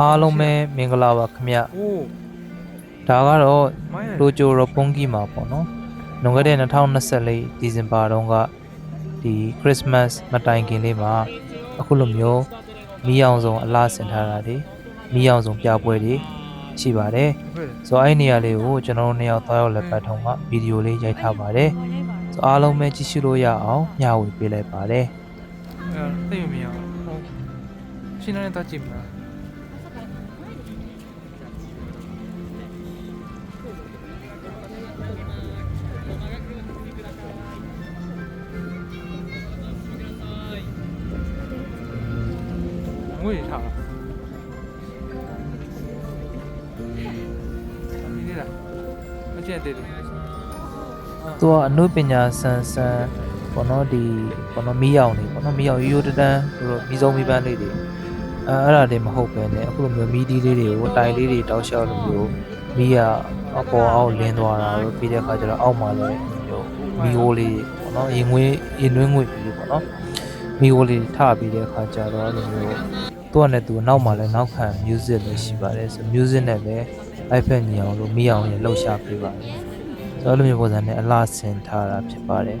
အားလုံးပဲမင်္ဂလာပါခင်ဗျโอ้ဒါကတော့မိုင်းရတိုဂျိုရပွန်ကီမှာပေါ့နော်လွန်ခဲ့တဲ့2024ဒီဇင်ဘာတုန်းကဒီခရစ်စမတ်မတိုင်ခင်လေးမှာအခုလိုမျိုးမီးအောင်ဆုံးအလားဆင်ထားတာတွေမီးအောင်ဆုံးပြပွဲတွေရှိပါတယ်ဟုတ်ဆိုတော့အဲ့ဒီနေရာလေးကိုကျွန်တော်တို့နှစ်ယောက်သွားရောက်လက်ပတ်ထုံးကဗီဒီယိုလေးရိုက်ထားပါတယ်ဆိုတော့အားလုံးပဲကြည့်ရှုလို့ရအောင်မျှဝေပေးလိုက်ပါတယ်အဲသိမမြင်အောင်ဟုတ်ရှင်းနေတဲ့ကြည့်မလား ငွေထားအမီးလေးလားမကျက်တဲ့တယ်သူကအနုပညာဆန်ဆန်ပေါ့နော်ဒီပေါ့နော်မီးအောင်လေးပေါ့နော်မီးအောင်ရိုးရိုးတန်းတန်းသူတို့မီးစုံမီးပန်းလေးတွေအဲအဲ့ဒါတွေမဟုတ်ပဲねအခုလိုမျိုးမီးဒီလေးတွေကိုတိုင်လေးတွေတောက်လျှောက်လိုမျိုးမီးကအပေါ်အောက်လင်းသွားတာတို့ပြီးတဲ့အခါကျတော့အောက်မှာလည်းမျိုးမီးဟိုးလေးပေါ့နော်ရင်ငွေရင်နှွေးငွေပြီးပေါ့နော်မီးဟိုးလေးထပြီးတဲ့အခါကျတော့အဲ့လိုမျိုး သူကနဲ့သူနောက်မှာလည်းနောက်ခံ music လည်းရှိပါတယ်ဆို music နဲ့လည်း iPad ညီအောင်လို့မီးအောင်လည်းလှုပ်ရှားပေးပါတယ်ဆိုတော့အဲ့လိုမျိုးပုံစံနဲ့အလားဆင်ထားတာဖြစ်ပါတယ်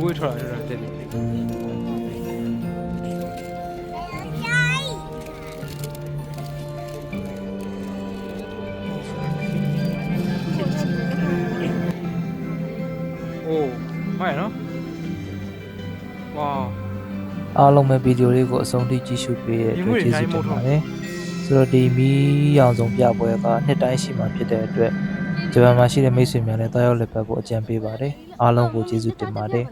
ဝေးထွက်လာတဲ့တဲ့တယ်โอ้မိုင်းနော်ဝါအားလုံးပဲဗီဒီယိုလေးကိုအဆုံးထိကြည့်ရှုပေးတဲ့အတွက်ကျေးဇူးတင်ပါတယ်ဆိုတော့ဒီမီးရောင်စုံပြပွဲကနှစ်တိုင်းရှိမှဖြစ်တဲ့အတွက်ဂျပန်မှာရှိတဲ့မိတ်ဆွေများလည်းတားရောက်လက်ပတ်ဖို့အကြံပေးပါတယ်အားလုံးကိုကျေးဇူးတင်ပါတယ်